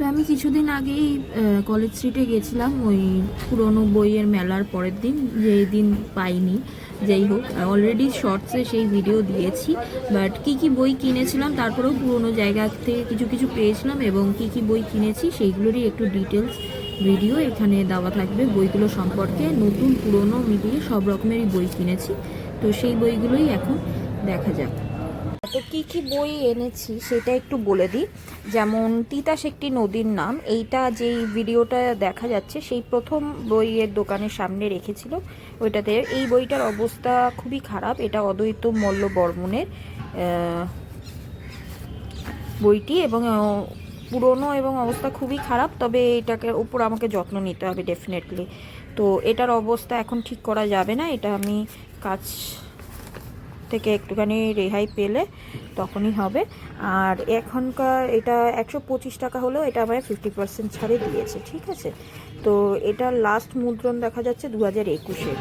তো আমি কিছুদিন আগেই কলেজ স্ট্রিটে গেছিলাম। ওই পুরনো বইয়ের মেলার পরের দিন। যেই দিন পাইনি, যাই হোক অলরেডি শর্টসে সেই ভিডিও দিয়েছি। বাট কি কি বই কিনেছিলাম, তারপরেও পুরনো জায়গা থেকে কিছু কিছু পেয়েছিলাম এবং কি কি বই কিনেছি সেইগুলোরই একটু ডিটেলস ভিডিও এখানে দেওয়া থাকবে বইগুলো সম্পর্কে। নতুন, পুরনো মিলিয়ে সব রকমেরই বই কিনেছি। তো সেই বইগুলোই এখন দেখা যাক। তো কি কি বই এনেছি সেটা একটু বলে দিই। যেমন তিতাস একটি নদীর নাম, এইটা যেই ভিডিওটা দেখা যাচ্ছে সেই প্রথম বইয়ের দোকানের সামনে রেখেছিল ওইটাতে। এই বইটার অবস্থা খুবই খারাপ, এটা অদ্বৈত মল্ল বর্মনের বইটি এবং পুরনো এবং অবস্থা খুবই খারাপ, তবে এটাকে উপর আমাকে যত্ন নিতে হবে ডেফিনেটলি তো এটার অবস্থা এখন ঠিক করা যাবে না, এটা আমি কাজ থেকে একটুখানি রেহাই পেলে তখনই হবে। আর এখনকার এটা একশো পঁচিশ টাকা হলেও এটা আমায় ফিফটি পার্সেন্ট ছাড়ে দিয়েছে, ঠিক আছে? তো এটার লাস্ট মুদ্রণ দেখা যাচ্ছে দু হাজার একুশে।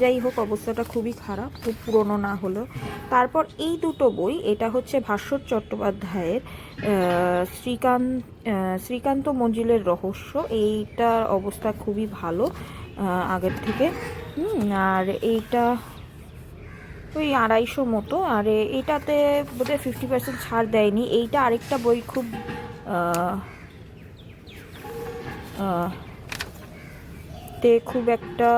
যাই হোক, অবস্থাটা খুবই খারাপ, খুব পুরনো না হলেও। তারপর এই দুটো বই, এটা হচ্ছে ভাস্বর চট্টোপাধ্যায়ের শ্রীকান্ত শ্রীকান্ত মঞ্জিলের রহস্য। এইটার অবস্থা খুবই ভালো আগের থেকে। আর এইটা ওই আড়াইশো মতো, আর এটাতে বোধহয় ফিফটি পার্সেন্ট ছাড় দেয়নি। এইটা আরেকটা বই খুব তে খুব একটা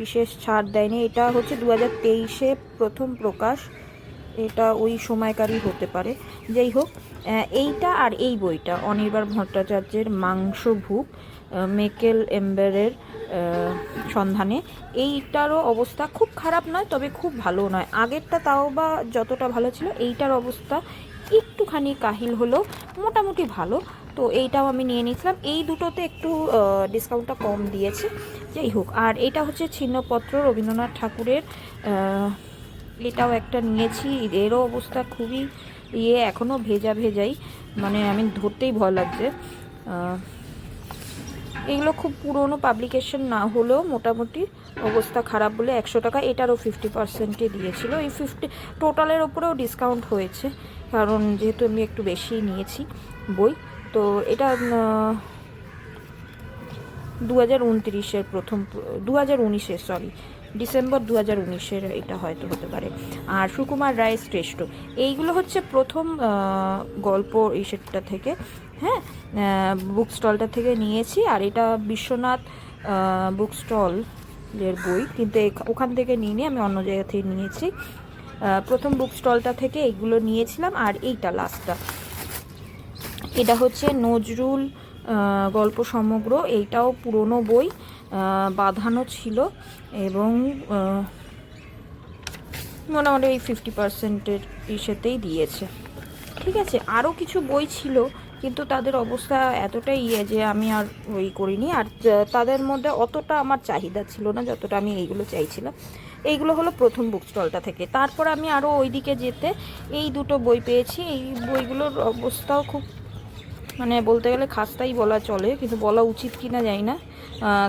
বিশেষ ছাড় দেয়নি। এটা হচ্ছে দু হাজার তেইশে প্রথম প্রকাশ। এটা ওই সময়কারই হতে পারে। যাই হোক এইটা আর এই বইটা, অনির্বাণ ভট্টাচার্যের মাংসভূপ মেকেল এম্বারের সন্ধানে। এইটারও অবস্থা খুব খারাপ নয়, তবে খুব ভালো নয়। আগেরটা তাও বা যতটা ভালো ছিল, এইটার অবস্থা একটুখানি কাহিল হলেও মোটামুটি ভালো। তো এইটাও আমি নিয়ে নিয়েছিলাম। এই দুটোতে একটু ডিসকাউন্টটা কম দিয়েছে। যাই হোক, আর এটা হচ্ছে ছিন্নপত্র রবীন্দ্রনাথ ঠাকুরের এটাও একটা নিয়েছি। এরও অবস্থা খুবই ইয়ে এখনও ভেজা ভেজাই মানে আমি ধরতেই ভয় লাগছে। এগুলো খুব পুরনো পাবলিকেশন না হলেও মোটামুটি অবস্থা খারাপ বলে একশো টাকা, এটারও ফিফটি পার্সেন্টে দিয়েছিল। এই ফিফটি টোটালের ওপরেও ডিসকাউন্ট হয়েছে, কারণ যেহেতু আমি একটু বেশি নিয়েছি বই, তো এটা দু হাজার উনত্রিশের প্রথম দু হাজার উনিশের সরি ডিসেম্বর দু হাজার উনিশের এটা হয়তো হতে পারে। আর সুকুমার রায় শ্রেষ্ঠ। এইগুলো হচ্ছে প্রথম গল্প এই সেটটা থেকে। হ্যাঁ বুক স্টলটা থেকে নিয়েছি আর এটা বিশ্বনাথ বুক স্টল এর বই। কিন্তু ওখান থেকে নিয়ে নিয়ে আমি অন্য জায়গা থেকে নিয়েছি। প্রথম বুক স্টলটা থেকে এইগুলো নিয়েছিলাম আর এইটা লাস্টটা এটা হচ্ছে নজরুল গল্প সমগ্র। এইটাও পুরনো বই বাঁধানো ছিল এবং মোটামুটি এই ফিফটি পার্সেন্টের ইসেতেই দিয়েছে। ঠিক আছে আরও কিছু বই ছিল কিন্তু তাদের অবস্থা এতটাই ইয়ে যে আমি আর ওই করিনি। আর তাদের মধ্যে অতটা আমার চাহিদা ছিল না যতটা আমি এইগুলো চাইছিলাম। এইগুলো হলো প্রথম বুক স্টলটা থেকে। তারপর আমি আরও ওইদিকে যেতে এই দুটো বই পেয়েছি। এই বইগুলোর অবস্থাও খুব মানে বলতে গেলে খাস্তাই বলা চলে, কিন্তু বলা উচিত কি না জানি না।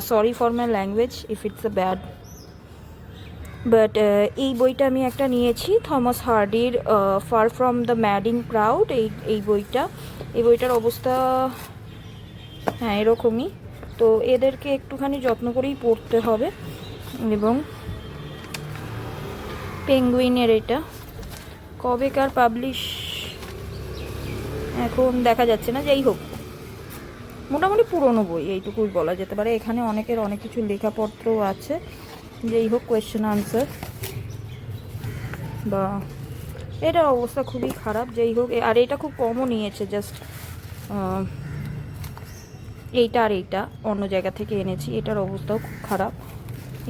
Sorry for my language if it's a bad but এই বইটা আমি একটা নিয়েছি, Thomas হার্ডির far from the madding crowd এই এই বইটা। এই বইটার অবস্থা হ্যাঁ এরকমই। তো এদেরকে একটুখানি যত্ন করেই পড়তে হবে। এবং পেঙ্গুইনের এটা। কবেকার পাবলিশ এখন দেখা যাচ্ছে না, যাই হোক। মোটামুটি পুরনো বই, এইটুকুই বলা যেতে পারে। এখানে অনেকের অনেক কিছু লেখাপত্র আছে। যেই হোক কোয়েশ্চেন আনসার বা এটার অবস্থা খুবই খারাপ, যেই হোক, আর এটা খুব কমও নিয়েছে জাস্ট এইটা আর এইটা, অন্য জায়গা থেকে এনেছি, এটার অবস্থাও খুব খারাপ।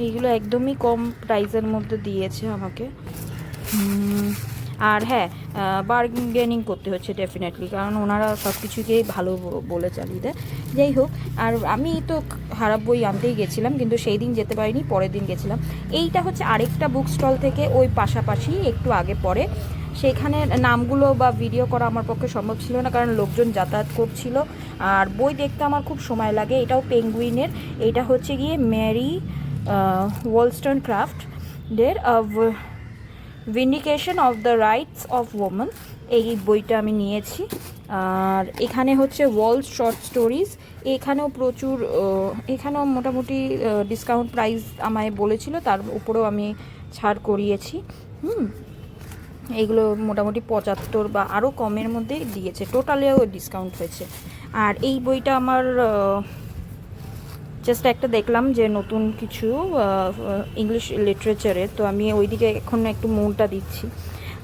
এইগুলো একদমই কম প্রাইসের মধ্যে দিয়েছে আমাকে। আর হ্যাঁ বার্গেনিং করতে হচ্ছে ডেফিনেটলি কারণ ওনারা সব কিছুকেই ভালো বলে চালিয়ে দেয়। যাই হোক, আর আমি তো খারাপ বই আনতেই গেছিলাম, কিন্তু সেই দিন যেতে পারিনি, পরের দিন গেছিলাম। এইটা হচ্ছে আরেকটা বুক স্টল থেকে ওই পাশাপাশি, একটু আগে পরে। সেখানে নামগুলো বা ভিডিও করা আমার পক্ষে সম্ভব ছিল না, কারণ লোকজন যাতায়াত করছিল। আর বই দেখতে আমার খুব সময় লাগে, এটাও পেঙ্গুইনের এইটা হচ্ছে গিয়ে Mary Wollstonecraft there vindication of the rights of women এই বইটা আমি নিয়েছি। আর এখানে হচ্ছে ওয়ার্ল্ড শর্ট স্টোরিজ এখানেও প্রচুর এখানেও মোটামুটি ডিসকাউন্ট প্রাইস আমায় বলেছিল, তার উপরেও আমি ছাড় করিয়েছি। হুম এইগুলো মোটামুটি পঁচাত্তর বা আরও কমের মধ্যে দিয়েছে। টোটালেও ডিসকাউন্ট হয়েছে। আর এই বইটা আমার জাস্ট একটা দেখলাম যে নতুন কিছু ইংলিশ লিটারেচারের তো আমি ওইদিকে এখন একটু মনটা দিচ্ছি।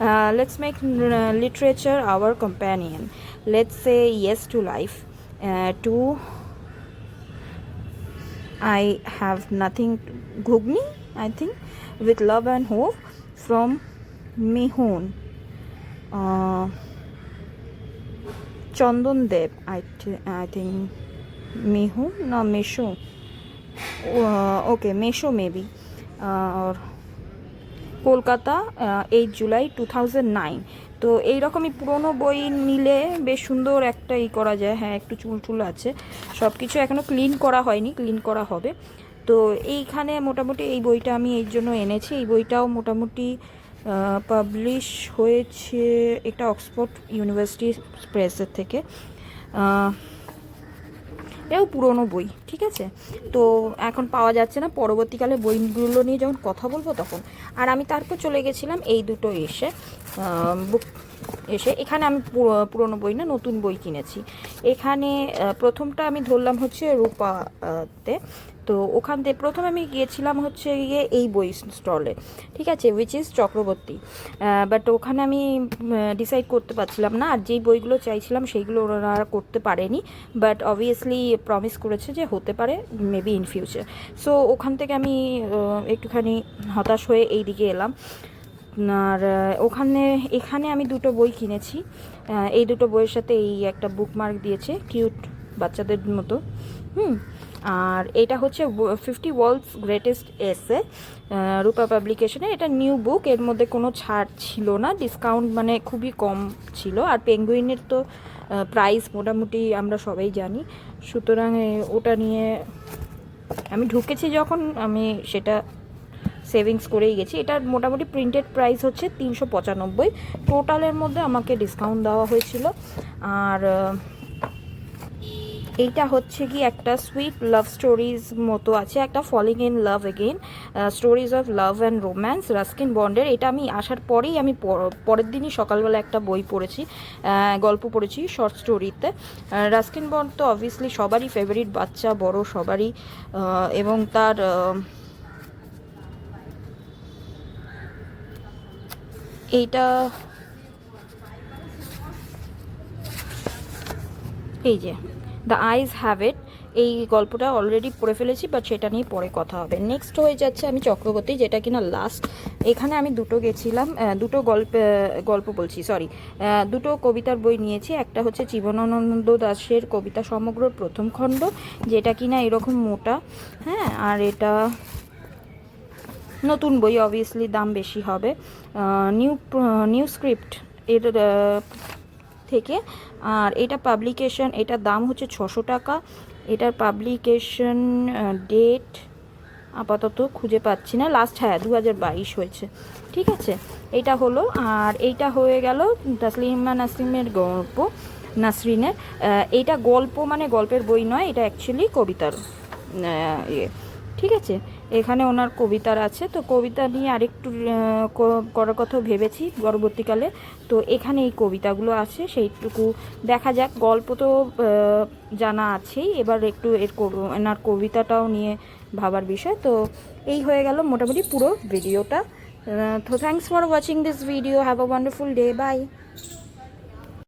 Uh, let's make uh, literature our companion. Let's say yes to life. Uh, to I have nothing. Ghugni, I think, with love and hope from Mihun. Uh, Chandan Dev, I, th I think. Mihun, no, Mishu. Uh, okay, Mishu maybe. Uh, or Kolkata eight July two thousand nine তো পুরনো বই নিলে বেশ সুন্দর একটা ই করা যায়। হ্যাঁ একটু চুল চুল আছে। সব কিছু এখনও ক্লিন করা হয়নি ক্লিন করা হবে। তো এইখানে মোটামুটি এই বইটা আমি এই জন্য এনেছি। এই বইটাও মোটামুটি পাবলিশ হয়েছে এটা অক্সফোর্ড ইউনিভার্সিটি প্রেসের থেকে। এটাও পুরনো বই, ঠিক আছে? তো এখন পাওয়া যাচ্ছে না। পরবর্তীকালে বইগুলো নিয়ে যখন কথা বলব তখন। আর আমি তারপর চলে গেছিলাম এই দুটো এসে বুক এসে। এখানে আমি পুরো- পুরনো বই না, নতুন বই কিনেছি। এখানে প্রথমটা আমি ধরলাম হচ্ছে রূপাতে। তো ওখান থেকে প্রথমে আমি গিয়েছিলাম হচ্ছে গিয়ে এই বই স্টলে ঠিক আছে উইচ ইজ চক্রবর্তী। বাট ওখানে আমি ডিসাইড করতে পারছিলাম না, আর যেই বইগুলো চাইছিলাম সেইগুলো ওনারা করতে পারেনি। বাট অবভিয়াসলি প্রমিস করেছে যে হতে পারে মেবি ইন ফিউচার সো ওখান থেকে আমি একটুখানি হতাশ হয়ে এই দিকে এলাম। আর ওখানে, এখানে আমি দুটো বই কিনেছি। এই দুটো বইয়ের সাথে এই একটা বুকমার্ক দিয়েছে কিউট বাচ্চাদের মতো। হুম আর এটা হচ্ছে ফিফটি ওয়ার্ল্ডস গ্রেটেস্ট এসে রূপা পাবলিকেশনে এটা নিউ বুক এর মধ্যে কোনো ছাড় ছিল না ডিসকাউন্ট মানে খুবই কম ছিল। আর পেঙ্গুইনের তো প্রাইস মোটামুটি আমরা সবাই জানি। সুতরাং ওটা নিয়ে আমি ঢুকেছি যখন আমি সেটা সেভিংস করেই গেছি। এটার মোটামুটি প্রিন্টেড প্রাইস হচ্ছে তিনশো পঁচানব্বই। টোটালের মধ্যে আমাকে ডিসকাউন্ট দেওয়া হয়েছিল। আর এইটা হচ্ছে কি একটা সুইট লাভ স্টোরিজ মতো আছে, একটা falling in love again stories of love and romance Ruskin বন্ডের এটা আমি আসার পরেই আমি পর- পরের দিনই সকালবেলা একটা বই পড়েছি গল্প পড়েছি শর্ট স্টোরিতে রাস্কিন বন্ড তো অবভিয়াসলি সবারই ফেভারিট বাচ্চা, বড় সবারই এবং তার এইটা এই যে। দ্য আইজ হ্যাভ ইট এই গল্পটা অলরেডি পড়ে ফেলেছি বাট সেটা নিয়ে পরে কথা হবে। নেক্সট হয়ে যাচ্ছে আমি চক্রবর্তী, যেটা কিনা লাস্ট এখানে আমি দুটো গেছিলাম দুটো গল্প গল্প বলছি সরি দুটো কবিতার বই নিয়েছি। একটা হচ্ছে জীবনানন্দ দাশের কবিতা সমগ্র প্রথম খণ্ড, যেটা কিনা এরকম মোটা হ্যাঁ? আর এটা নতুন বই অবভিয়াসলি দাম বেশি হবে। নিউ নিউ স্ক্রিপ্ট এর থেকে। আর এটা পাবলিকেশন এটার দাম হচ্ছে ছশো টাকা। এটার পাবলিকেশন ডেট আপাতত খুঁজে পাচ্ছি না। লাস্ট হ্যাঁ দু হাজার বাইশ হয়েছে। ঠিক আছে? এটা হলো, আর এইটা হয়ে গেল তাসলিমা নাসরিমের গল্প, নাসরিনের। এইটা গল্প মানে গল্পের বই নয়, এটা অ্যাকচুয়ালি কবিতার ইয়ে। ঠিক আছে? এখানে ওনার কবিতার আছে, তো কবিতা নিয়ে আরেকটু করার কথা ভেবেছি পরবর্তীকালে। তো এখানে এই কবিতাগুলো আছে, সেইটুকু দেখা যাক। গল্প তো জানা আছেই। এবার একটু এর এনার কবিতাটাও নিয়ে ভাবার বিষয়। তো এই হয়ে গেল মোটামুটি পুরো ভিডিওটা। তো thanks for watching this video have a wonderful day bye